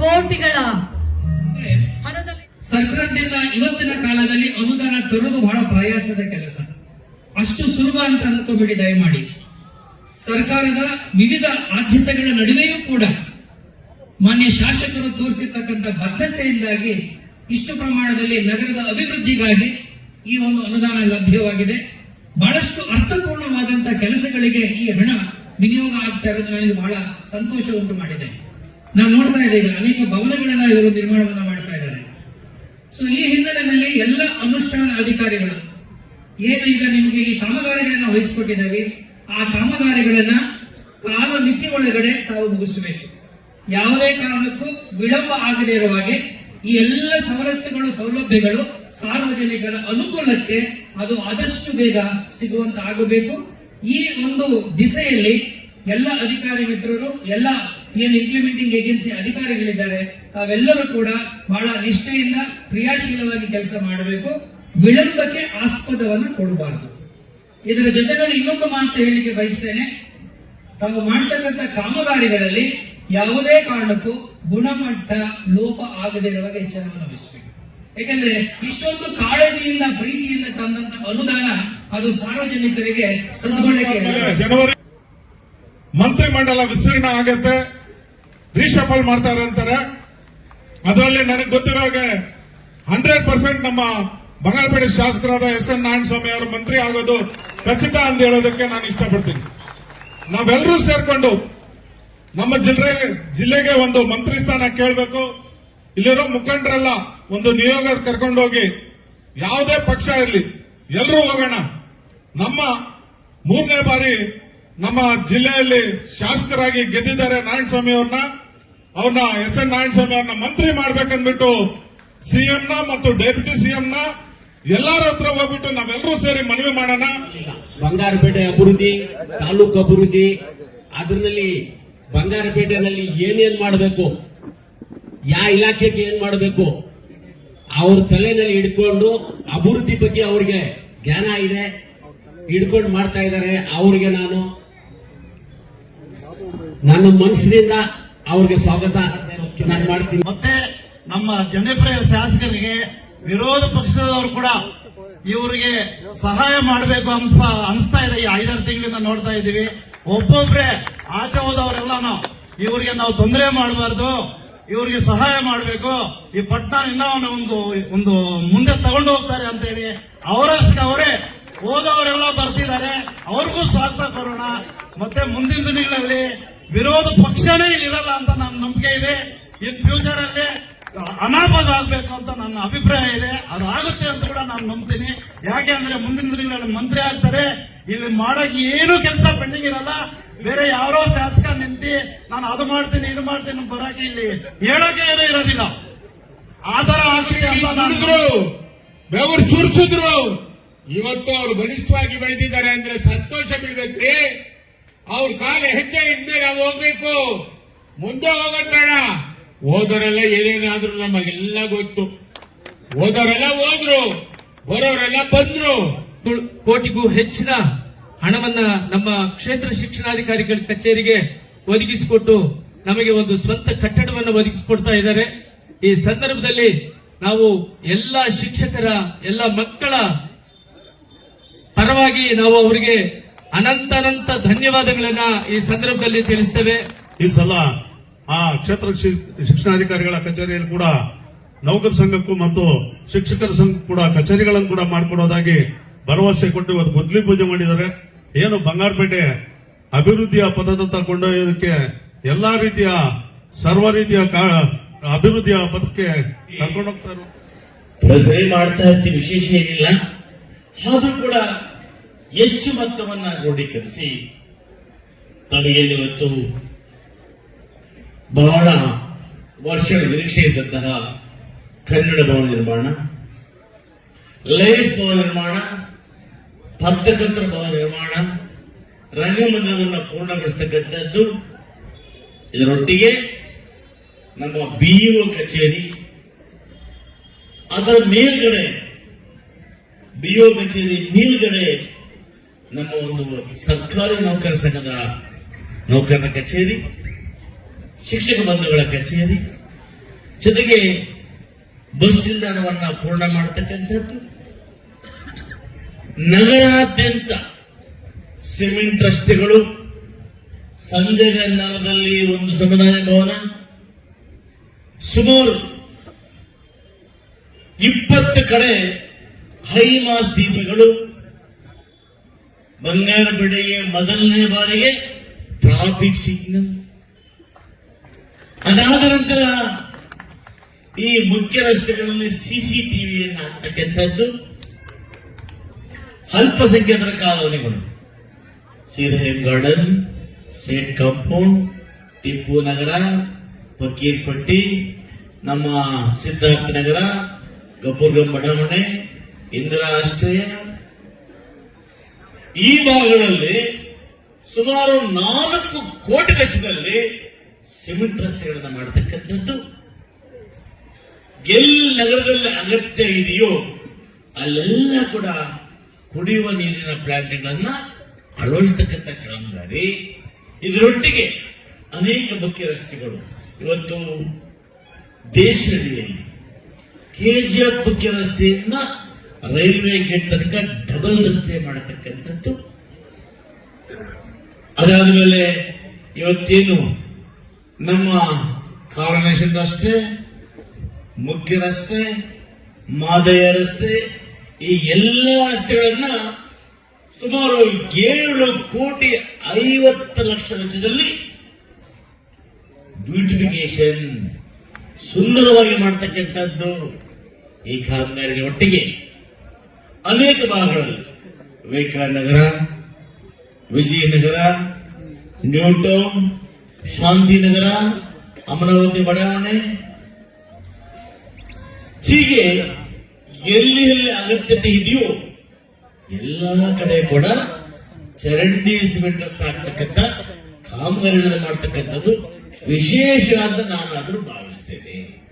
ಕೋಟಿಗಳ ಸರ್ಕಾರದಿಂದ ಇವತ್ತಿನ ಕಾಲದಲ್ಲಿ ಅನುದಾನ ತರುವುದು ಬಹಳ ಪ್ರಯಾಸದ ಕೆಲಸ. ಅಷ್ಟು ಸುಲಭ ಅಂತ ಅಂದ್ಕೋಬೇಡಿ ದಯಮಾಡಿ. ಸರ್ಕಾರದ ವಿವಿಧ ಆದ್ಯತೆಗಳ ನಡುವೆಯೂ ಕೂಡ ಮಾನ್ಯ ಶಾಸಕರು ತೋರಿಸಿರ್ತಕ್ಕಂಥ ಬದ್ಧತೆಯಿಂದಾಗಿ ಇಷ್ಟು ಪ್ರಮಾಣದಲ್ಲಿ ನಗರದ ಅಭಿವೃದ್ಧಿಗಾಗಿ ಈ ಒಂದು ಅನುದಾನ ಲಭ್ಯವಾಗಿದೆ. ಬಹಳಷ್ಟು ಅರ್ಥಪೂರ್ಣವಾದಂತಹ ಕೆಲಸಗಳಿಗೆ ಈ ಹಣ ವಿನಿಯೋಗ ಆಗ್ತಾ ಇರೋದು ನನಗೆ ಬಹಳ ಸಂತೋಷ ಉಂಟು ಮಾಡಿದೆ. ನಾವು ನೋಡ್ತಾ ಇದ್ದೀವಿ ಅನೇಕ ಭವನಗಳನ್ನ ಇವರು ನಿರ್ಮಾಣವನ್ನ ಮಾಡ್ತಾ ಇದ್ದಾರೆ. ಸೊ ಈ ಹಿನ್ನೆಲೆಯಲ್ಲಿ ಎಲ್ಲ ಅನುಷ್ಠಾನ ಅಧಿಕಾರಿಗಳು, ಏನು ಈಗ ನಿಮಗೆ ಈ ಕಾಮಗಾರಿಗಳನ್ನ ವಹಿಸಿಕೊಟ್ಟಿದ್ದಾವೆ, ಆ ಕಾಮಗಾರಿಗಳನ್ನ ಕಾಲಮಿತಿ ಒಳಗಡೆ ತಾವು ಮುಗಿಸಬೇಕು. ಯಾವುದೇ ಕಾರಣಕ್ಕೂ ವಿಳಂಬ ಆಗದೇ ಇರುವ ಹಾಗೆ ಈ ಎಲ್ಲ ಸವಲತ್ತುಗಳು, ಸೌಲಭ್ಯಗಳು ಸಾರ್ವಜನಿಕರ ಅನುಕೂಲಕ್ಕೆ ಅದು ಆದಷ್ಟು ಬೇಗ ಸಿಗುವಂತ ಆಗಬೇಕು ಈ ಒಂದು ದಿಸೆಯಲ್ಲಿ ಎಲ್ಲ ಅಧಿಕಾರಿ ಮಿತ್ರರು, ಎಲ್ಲ ಏನು ಇಂಪ್ಲಿಮೆಂಟಿಂಗ್ ಏಜೆನ್ಸಿ ಅಧಿಕಾರಿಗಳಿದ್ದಾರೆ, ತಾವೆಲ್ಲರೂ ಕೂಡ ಬಹಳ ನಿಷ್ಠೆಯಿಂದ ಕ್ರಿಯಾಶೀಲವಾಗಿ ಕೆಲಸ ಮಾಡಬೇಕು. ವಿಳಂಬಕ್ಕೆ ಆಸ್ಪದವನ್ನು ಕೊಡಬಾರದು. ಇದರ ಜೊತೆಯಲ್ಲಿ ಇನ್ನೊಂದು ಮಾತು ಹೇಳಲಿಕ್ಕೆ ಬಯಸ್ತೇನೆ. ತಾವು ಮಾಡ್ತಕ್ಕಂಥ ಕಾಮಗಾರಿಗಳಲ್ಲಿ ಯಾವುದೇ ಕಾರಣಕ್ಕೂ ಗುಣಮಟ್ಟ ಲೋಪ ಆಗದೇ ಇರುವಾಗ ಎಚ್ಚರವನ್ನು ವಹಿಸಬೇಕು. ಯಾಕಂದ್ರೆ ಇಷ್ಟೊಂದು ಕಾಳಜಿಯಿಂದ, ಪ್ರೀತಿಯಿಂದ ತಂದಂತ ಅನುದಾನ ಅದು ಸಾರ್ವಜನಿಕರಿಗೆ ಜನವರಿ ಜನವರಿ ಮಂತ್ರಿಮಂಡಲ ವಿಸ್ತೀರ್ಣ ಆಗತ್ತೆ. ರೀಶಫಲ್ ಮಾಡ್ತಾರೆ ಅಂತಾರೆ. ಅದರಲ್ಲಿ ನನಗೆ ಗೊತ್ತಿರೋ ಹಾಗೆ ಹಂಡ್ರೆಡ್ ಪರ್ಸೆಂಟ್ ನಮ್ಮ ಬಂಗಾರಪೇಟೆ ಶಾಸಕರಾದ ಎಸ್ ಎನ್ ನಾರಾಯಣ ಸ್ವಾಮಿ ಅವರು ಮಂತ್ರಿ ಆಗೋದು ಖಚಿತ ಅಂತ ಹೇಳೋದಕ್ಕೆ ನಾನು ಇಷ್ಟಪಡ್ತೀನಿ. ನಾವೆಲ್ಲರೂ ಸೇರ್ಕೊಂಡು ನಮ್ಮ ಜಿಲ್ಲೆ ಜಿಲ್ಲೆಗೆ ಒಂದು ಮಂತ್ರಿ ಸ್ಥಾನ ಕೇಳಬೇಕು. ಇಲ್ಲಿರೋ ಮುಖಂಡರೆಲ್ಲ ಒಂದು ನಿಯೋಗ ಕರ್ಕೊಂಡೋಗಿ ಯಾವುದೇ ಪಕ್ಷ ಇರಲಿ ಎಲ್ಲರೂ ಹೋಗೋಣ. ನಮ್ಮ ಮೂರನೇ ಬಾರಿ ನಮ್ಮ ಜಿಲ್ಲೆಯಲ್ಲಿ ಶಾಸಕರಾಗಿ ಗೆದ್ದಿದ್ದಾರೆ ನಾರಾಯಣಸ್ವಾಮಿ ಅವ್ರನ್ನ. ಅವ್ರನ್ನ ಎಸ್ ಎನ್ ನಾರಾಯಣಸ್ವಾಮಿ ಅವ್ರನ್ನ ಮಂತ್ರಿ ಮಾಡ್ಬೇಕಂದ್ಬಿಟ್ಟು ಸಿಎಂನ ಮತ್ತು ಡೆಪ್ಯೂಟಿ ಸಿಎಂನ ಎಲ್ಲಾರ ಹತ್ರ ಹೋಗ್ಬಿಟ್ಟು ನಾವೆಲ್ಲರೂ ಸೇರಿ ಮನವಿ ಮಾಡೋಣ. ಬಂಗಾರಪೇಟೆ ಅಭಿವೃದ್ಧಿ, ತಾಲೂಕು ಅಭಿವೃದ್ಧಿ ಅದರಲ್ಲಿ ಬಂಗಾರಪೇಟೆನಲ್ಲಿ ಏನೇನ್ ಮಾಡಬೇಕು ಯಾವ ಇಲಾಖೆಗೆ ಏನ್ ಮಾಡಬೇಕು, ಅವ್ರ ತಲೆನಲ್ಲಿ ಹಿಡ್ಕೊಂಡು ಅಭಿವೃದ್ಧಿ ಬಗ್ಗೆ ಅವ್ರಿಗೆ ಜ್ಞಾನ ಇದೆ. ಹಿಡ್ಕೊಂಡು ಮಾಡ್ತಾ ಇದ್ದಾರೆ. ಅವ್ರಿಗೆ ನಾನು ನನ್ನ ಮನಸ್ಸಿನಿಂದ ಅವ್ರಿಗೆ ಸ್ವಾಗತ. ನಾನು ಮಾಡ್ತೀನಿ. ಮತ್ತೆ ನಮ್ಮ ಜನಪ್ರಿಯ ಶಾಸಕರಿಗೆ ವಿರೋಧ ಪಕ್ಷದವರು ಕೂಡ ಇವರಿಗೆ ಸಹಾಯ ಮಾಡಬೇಕು ಅನ್ಸ ಅನಿಸ್ತಾ ಇದೆ. ಈ ಐದಾರು ತಿಂಗಳಿಂದ ನೋಡ್ತಾ ಇದ್ದೀವಿ. ಒಬ್ಬೊಬ್ರೆ ಆಚೆ ಹೋದವರೆಲ್ಲಾನು ಇವರಿಗೆ ನಾವು ತೊಂದರೆ ಮಾಡಬಾರ್ದು. ಇವರಿಗೆ ಸಹಾಯ ಮಾಡಬೇಕು. ಈ ಪಟ್ಟಣ ಇನ್ನ ಒಂದು ಒಂದು ಮುಂದೆ ತಗೊಂಡು ಹೋಗ್ತಾರೆ ಅಂತ ಹೇಳಿ ಅವರಷ್ಟು ಅವರೇ ಹೋದವರೆಲ್ಲ ಬರ್ತಿದ್ದಾರೆ. ಅವ್ರಿಗೂ ಸ್ವಾಗತ ಕೊರೋಣ ಮತ್ತೆ ಮುಂದಿನ ದಿನಗಳಲ್ಲಿ ವಿರೋಧ ಪಕ್ಷನೇ ಇಲ್ಲಿರಲ್ಲ ಅಂತ ನನ್ನ ನಂಬಿಕೆ ಇದೆ. ಇನ್ ಫ್ಯೂಚರ್ ಅಲ್ಲಿ ಅನಾಪದ ಆಗ್ಬೇಕು ಅಂತ ನನ್ನ ಅಭಿಪ್ರಾಯ ಇದೆ. ಅದು ಆಗುತ್ತೆ ಅಂತ ಕೂಡ ನಾನು ನಂಬ್ತೀನಿ. ಯಾಕೆ ಅಂದ್ರೆ ಮುಂದಿನ ದಿನಗಳಲ್ಲಿ ಮಂತ್ರಿ ಆಗ್ತಾರೆ. ಇಲ್ಲಿ ಮಾಡೋಕೆ ಏನು ಕೆಲಸ ಪೆಂಡಿಂಗ್ ಇರಲ್ಲ. ಬೇರೆ ಯಾರೋ ಶಾಸಕ ನಿಂತಿ ನಾನು ಅದು ಮಾಡ್ತೀನಿ, ಇದು ಮಾಡ್ತೀನಿ ಬರೋಕೆ ಇಲ್ಲಿ ಹೇಳೋಕೆ ಏನೂ ಇರೋದಿಲ್ಲ. ಆ ತರ ಆಗುತ್ತೆ ಅಂತ ನಾನು ಬೆವರು ಸುರಿಸಿದ್ರು ಇವತ್ತು ಅವರು ಬಲಿಷ್ಠವಾಗಿ ಬೆಳೆದಿದ್ದಾರೆ ಅಂದ್ರೆ ಸಂತೋಷ ಬೀಳ್ಬೇಕ್ರಿ. ಅವ್ರ ಕಾಲ ಹೆಚ್ಚೆ ಹಿಂದೆ ನಾವು ಹೋಗ್ಬೇಕು. ಮುಂದೆ ಹೋಗೋದ್ ಬೇಡ. ಹೋದವರೆಲ್ಲ ಏನೇನಾದ್ರೂ ನಮಗೆಲ್ಲ ಗೊತ್ತು. ಹೋದವರೆಲ್ಲ ಹೋದ್ರು, ಬರೋರೆಲ್ಲ ಬಂದ್ರು. ಕೋಟಿಗೂ ಹೆಚ್ಚಿನ ಹಣವನ್ನ ನಮ್ಮ ಕ್ಷೇತ್ರ ಶಿಕ್ಷಣಾಧಿಕಾರಿಗಳ ಕಚೇರಿಗೆ ಒದಗಿಸಿಕೊಟ್ಟು ನಮಗೆ ಒಂದು ಸ್ವಂತ ಕಟ್ಟಡವನ್ನು ಒದಗಿಸಿಕೊಡ್ತಾ ಇದ್ದಾರೆ. ಈ ಸಂದರ್ಭದಲ್ಲಿ ನಾವು ಎಲ್ಲ ಶಿಕ್ಷಕರ, ಎಲ್ಲ ಮಕ್ಕಳ ಪರವಾಗಿ ನಾವು ಅವರಿಗೆ ಅನಂತನಂತ ಧನ್ಯವಾದಗಳನ್ನ ಈ ಸಂದರ್ಭದಲ್ಲಿ ತಿಳಿಸ್ತೇವೆ. ಈ ಸಲ ಆ ಕ್ಷೇತ್ರ ಶಿಕ್ಷಣಾಧಿಕಾರಿಗಳ ಕಚೇರಿಯಲ್ಲಿ ಕೂಡ ನೌಕರ ಸಂಘಕ್ಕೂ ಮತ್ತು ಶಿಕ್ಷಕರ ಸಂಘ ಕೂಡ ಕಚೇರಿಗಳನ್ನು ಕೂಡ ಮಾಡಿಕೊಡೋದಾಗಿ ಭರವಸೆ ಕೊಟ್ಟು ಇವತ್ತು ಮೊದಲಿ ಪೂಜೆ ಮಾಡಿದ್ದಾರೆ. ಏನು ಬಂಗಾರಪೇಟೆ ಅಭಿವೃದ್ಧಿಯ ಪದದತ್ತ ಕೊಂಡೊಯ್ಯೋದಕ್ಕೆ ಎಲ್ಲಾ ರೀತಿಯ ಸರ್ವ ರೀತಿಯ ಕಾ- ಅಭಿವೃದ್ಧಿಯ ಪದಕ್ಕೆ ಕರ್ಕೊಂಡೋಗ್ತಾರೆ ಮಾಡ್ತಾ ಇರ್ತೀವಿ ವಿಶೇಷ ಏನಿಲ್ಲ. ಆದ್ರೂ ಕೂಡ ಹೆಚ್ಚು ಮೊತ್ತವನ್ನ ಕ್ರೋಢೀಕರಿಸಿ ತಮಗೇನು ಇವತ್ತು ಬಹಳ ವರ್ಷಗಳ ನಿರೀಕ್ಷೆ ಇದ್ದಂತಹ ಕನ್ನಡ ಭವನ ನಿರ್ಮಾಣ, ಲಯನ್ಸ್ ಭವನ ನಿರ್ಮಾಣ ಪತ್ರಕರ್ತರ ಭವನ ನಿರ್ಮಾಣ ರಂಗಮಂದಿರವನ್ನು ಪೂರ್ಣಗೊಳಿಸತಕ್ಕಂಥದ್ದು. ಇದರೊಟ್ಟಿಗೆ ನಮ್ಮ ಬಿಇಒ ಕಚೇರಿ, ಅದರ ಮೇಲ್ಗಡೆ ಬಿಇಒ ಕಚೇರಿ ಮೇಲ್ಗಡೆ ನಮ್ಮ ಒಂದು ಸರ್ಕಾರಿ ನೌಕರ ಸಂಘದ ನೌಕರರ ಕಚೇರಿ, ಶಿಕ್ಷಕ ಬಂಧುಗಳ ಕಚೇರಿ, ಜೊತೆಗೆ ಬಸ್ ನಿಲ್ದಾಣವನ್ನು ಪೂರ್ಣ ಮಾಡತಕ್ಕಂಥದ್ದು. ನಗರಾದ್ಯಂತ ಸಿಮೆಂಟ್ ರಸ್ತೆಗಳು ಸಂಜಯಗಂಧಾರದಲ್ಲಿ ಒಂದು ಸಮುದಾಯ ಭವನ, ಸುಮಾರು ಇಪ್ಪತ್ತು ಕಡೆ ಹೈಮಾಸ್ ದೀಪಗಳು ಬಂಗಾರಪೇಟೆಗೆ ಮೊದಲನೇ ಬಾರಿಗೆ ಟ್ರಾಫಿಕ್ ಸಿಗ್ನಲ್. ಅದಾದ ನಂತರ ಈ ಮುಖ್ಯ ರಸ್ತೆಗಳಲ್ಲಿ ಸಿಸಿಟಿವಿಯನ್ನು ಹಾಕ್ತಕ್ಕಂಥದ್ದು ಅಲ್ಪಸಂಖ್ಯಾತರ ಕಾಲೋನಿಗಳು. ಸಿರ್ಹೇಮ್ ಗಾರ್ಡನ್ ಸೇಟ್ ಕಾಂಪೌಂಡ್, ಟಿಪ್ಪು ನಗರ, ಫಕೀರ್ಪಟ್ಟಿ, ನಮ್ಮ ಸಿದ್ದಾರ್ಥ ನಗರ, ಗಪುರ್ಗಂ ಬಡಾವಣೆ, ಇಂದಿರಾ ಆಶ್ರಯ ಈ ಭಾಗಗಳಲ್ಲಿ ಸುಮಾರು ನಾಲ್ಕು ಕೋಟಿ ವೆಚ್ಚದಲ್ಲಿ ಸಿಮೆಂಟ್ ರಸ್ತೆಗಳನ್ನು ಮಾಡತಕ್ಕಂಥದ್ದು. ಎಲ್ಲಿ ನಗರದಲ್ಲಿ ಅಗತ್ಯ ಇದೆಯೋ ಅಲ್ಲೆಲ್ಲ ಕೂಡ ಕುಡಿಯುವ ನೀರಿನ ಪ್ಲಾಂಟ್ಗಳನ್ನ ಅಳವಡಿಸತಕ್ಕಂಥ ಕಾಮಗಾರಿ. ಇದರೊಟ್ಟಿಗೆ ಅನೇಕ ಮುಖ್ಯ ರಸ್ತೆಗಳು. ಇವತ್ತು ದೇಶದಲ್ಲಿ ಕೆಜಿಎಫ್ ಮುಖ್ಯ ರಸ್ತೆಯಿಂದ ರೈಲ್ವೆ ಗೇಟ್ ತನಕ ಡಬಲ್ ರಸ್ತೆ ಮಾಡತಕ್ಕಂಥದ್ದು. ಅದಾದ ಮೇಲೆ ಇವತ್ತೇನು ನಮ್ಮ ಕಾರ್ನೇಷನ್ ರಸ್ತೆ, ಮುಖ್ಯ ರಸ್ತೆ ಮಾದಯ ರಸ್ತೆ, ಈ ಎಲ್ಲ ರಸ್ತೆಗಳನ್ನ ಸುಮಾರು ಏಳು ಕೋಟಿ ಐವತ್ತು ಲಕ್ಷ ವೆಚ್ಚದಲ್ಲಿ ಬ್ಯೂಟಿಫಿಕೇಶನ್ ಸುಂದರವಾಗಿ ಮಾಡ್ತಕ್ಕಂಥದ್ದು ಈ ಕಾಮಗಾರಿಗಳ ಒಟ್ಟಿಗೆ. ಅನೇಕ ಭಾಗಗಳಲ್ಲಿ. ವಿವೇಕಾನಗರ ನಗರ, ವಿಜಯನಗರ ನ್ಯೂ ಟೌನ್ ಶಾಂತಿನಗರ, ಅಮರಾವತಿ, ಬಡಾವಣೆ. ಹೀಗೆ ಎಲ್ಲಿ ಎಲ್ಲಿ ಅಗತ್ಯತೆ ಇದೆಯೋ ಎಲ್ಲ ಕಡೆ ಕೂಡ ಚರಂಡಿ ಸಿಮೆಂಟ್ ಆಗ್ತಕ್ಕಂಥ ಕಾಮಗಾರಿಗಳನ್ನು ಮಾಡ್ತಕ್ಕಂಥದ್ದು ವಿಶೇಷ ಅಂತ ನಾನಾದ್ರೂ ಭಾವಿಸ್ತೇನೆ.